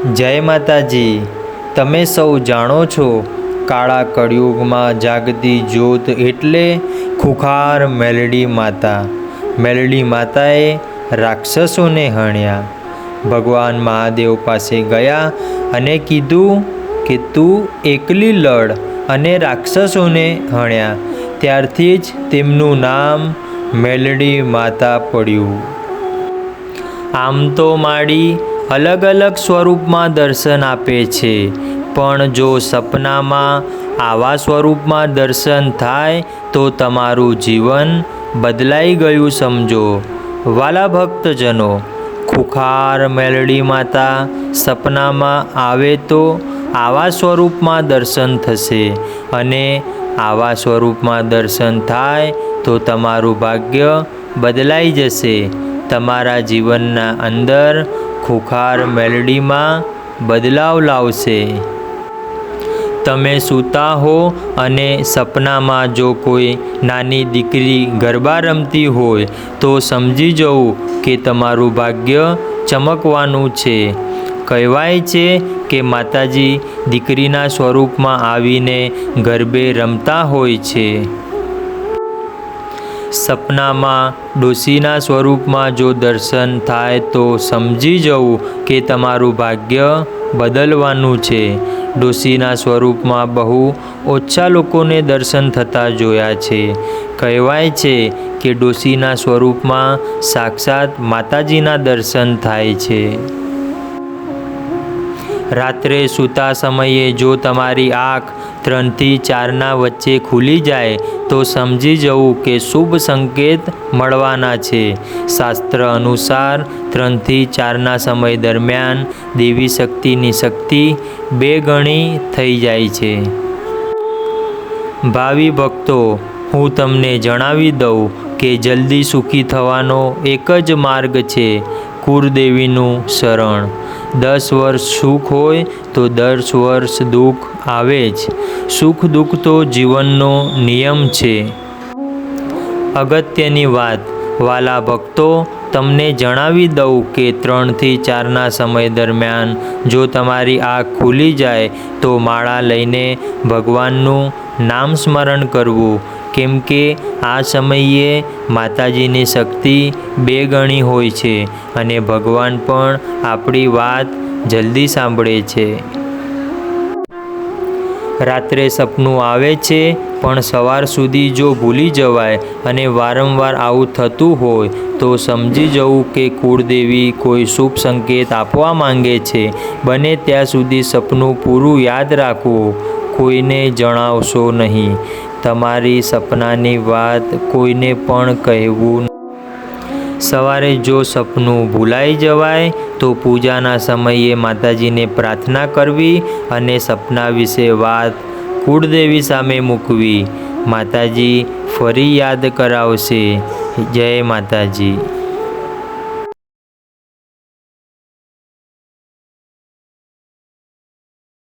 જય માતાજી. તમે સૌ જાણો છો, કાળા કળિયુગમાં જાગતી જ્યોત એટલે ખુખાર મેલડી માતા. મેલડી માતાએ રાક્ષસોને હણ્યા. ભગવાન મહાદેવ પાસે ગયા અને કીધું કે તું એકલી લડ અને રાક્ષસોને હણ્યા. ત્યારથી જ તેમનું નામ મેલડી માતા પડ્યું. આમ તો માડી અલગ અલગ સ્વરૂપમાં દર્શન આપે છે. પણ જો સપનામાં આવા સ્વરૂપમાં દર્શન થાય, તો તમારું જીવન બદલાઈ ગયું સમજો. વાલા ભક્તજનો, ખુખાર મેલડી માતા, સપનામાં આવે તો આવા સ્વરૂપમાં દર્શન થશે અને આવા સ્વરૂપમાં દર્શન થાય, તો તમારું ભાગ્ય બદલાઈ જશે. તમારા જીવનના અંદર ખુખાર મેલડીમાં બદલાવ લાવશે. તમે સૂતા હો અને સપનામાં જો કોઈ નાની દીકરી ગરબા રમતી હોય, તો સમજી જવું કે તમારું ભાગ્ય ચમકવાનું છે. કહેવાય છે કે માતાજી દીકરીના સ્વરૂપમાં આવીને ગરબે રમતા હોય છે. સપનામાં, ડોશીના સ્વરૂપમાં જો દર્શન થાય તો સમજી જવું કે તમારું ભાગ્ય બદલવાનું છે. ડોશીના સ્વરૂપમાં બહુ ઓછા લોકોને દર્શન થતાં જોયા છે. કહેવાય છે કે ડોશીના સ્વરૂપમાં સાક્ષાત માતાજીના દર્શન થાય છે. રાત્રે સૂતા સમયે જો તમારી આંખ ત્રણથી ચારના વચ્ચે ખુલી જાય તો સમજી જવું કે શુભ સંકેત મળવાના છે. શાસ્ત્ર અનુસાર ત્રણથી ચારના સમય દરમિયાન દેવી શક્તિની શક્તિ બે ગણી થઈ જાય છે. ભાવિ ભક્તો, હું તમને જણાવી દઉં કે જલ્દી સુખી થવાનો એક જ માર્ગ છે કુરદેવીનું શરણ. દસ વર્ષ સુખ હોય તો દસ વર્ષ દુઃખ આવે જ. સુખ દુઃખ તો જીવનનો નિયમ છે. અગત્યની વાત, વાલા ભક્તો, તમને જણાવી દઉં કે ત્રણથી ચારના સમય દરમિયાન જો તમારી આંખ ખુલી જાય તો માળા લઈને ભગવાનનું નામ સ્મરણ કરવું. કેમ કે આ સમયે માતાજીની શક્તિ બે ગણી હોય છે અને ભગવાન પણ આપણી વાત જલ્દી સાંભળે છે. રાત્રે સપનું આવે છે, પણ સવાર સુધી જો ભૂલી જવાય અને વારંવાર આવું થતું હોય, તો સમજી જવું કે કુળદેવી કોઈ શુભ સંકેત આપવા માંગે છે. બને ત્યાં સુધી સપનું પૂરું યાદ રાખવું, કોઈને જણાવશો નહીં. તમારી સપનાની વાત કોઈને પણ કહેવું સવારે જો સપનું ભૂલાઈ જવાય, તો પૂજાના સમયે માતાજીને પ્રાર્થના કરવી અને સપના વિશે વાત કુળદેવી સામે મૂકવી. માતાજી ફરી યાદ કરાવશે. જય માતાજી.